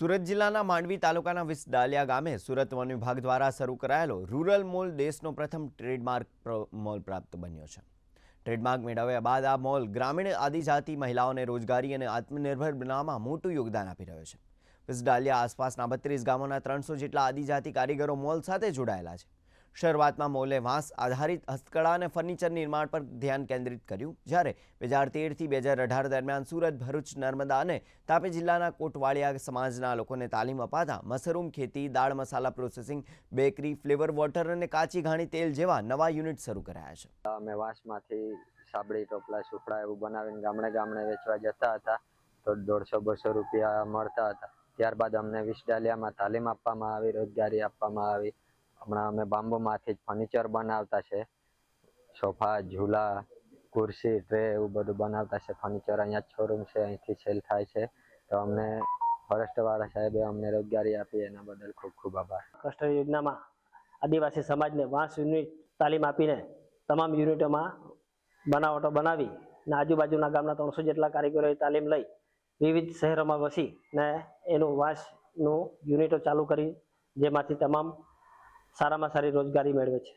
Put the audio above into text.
સુરત જિલ્લાના માંડવી તાલુકાના વિસડાલિયા ગામે સુરત વન વિભાગ દ્વારા શરૂ કરાયેલો રૂરલ મોલ દેશનો પ્રથમ ટ્રેડમાર્ક મોલ પ્રાપ્ત બન્યો છે. ટ્રેડમાર્ક મેળવ્યા બાદ આ મોલ ગ્રામીણ આદિજાતિ મહિલાઓને રોજગારી અને આત્મનિર્ભર બનાવવામાં મોટું યોગદાન આપી રહ્યો છે. વિસડાલિયા આસપાસના બત્રીસ ગામોના ત્રણસો જેટલા આદિજાતિ કારીગરો મોલ સાથે જોડાયેલા છે. શરૂઆતમાં મોલે વાંસ આધારિત હસ્તકળા અને ફર્નિચર નિર્માણ પર ધ્યાન કેન્દ્રિત કર્યું. જ્યારે બે હજાર તેરથી બે હજાર અઢાર દરમિયાન સુરત, ભરૂચ, નર્મદા અને તાપી જિલ્લાના કોટવાળિયા સમાજના લોકોને તાલીમ અપાતા મશરૂમ ખેતી, દાળ મસાલા પ્રોસેસિંગ, બેકરી, ફ્લેવર વોટર અને કાચી ઘાણી તેલ જેવા નવા યુનિટ શરૂ કરાયા છે. અમે વાંસમાંથી સાબડી, ટોપલા, સુખડા એવું બનાવીને ગામડે ગામડે વેચવા જતા હતા. તો દોઢસો, બસો રૂપિયા મળતા હતા. ત્યારબાદ અમને વીસ તાલીમ આપવામાં આવી, રોજગારી આપવામાં આવી. હમણાં અમે બાંબુમાંથી જ ફર્નિચર બનાવતા છે. સોફા, ઝૂલા, ખુરશી, ટ્રે એવું બધું બનાવતા છે. ફર્નિચર અહીંયા શોરૂમ છે, અહીંથી સેલ થાય છે. તો અમને ફોરેસ્ટવાળા સાહેબે અમને રોજગારી આપી એના બદલ ખૂબ ખૂબ આભાર. કસ્ટર યોજનામાં આદિવાસી સમાજને વાંસ, યુનિટ, તાલીમ આપીને તમામ યુનિટોમાં બનાવટો બનાવી ને આજુબાજુના ગામના ત્રણસો જેટલા કારીગરોએ તાલીમ લઈ વિવિધ શહેરોમાં વસી ને એનું વાંસનું યુનિટો ચાલુ કરી, જેમાંથી તમામ સારામાં સારી રોજગારી મેળવે છે.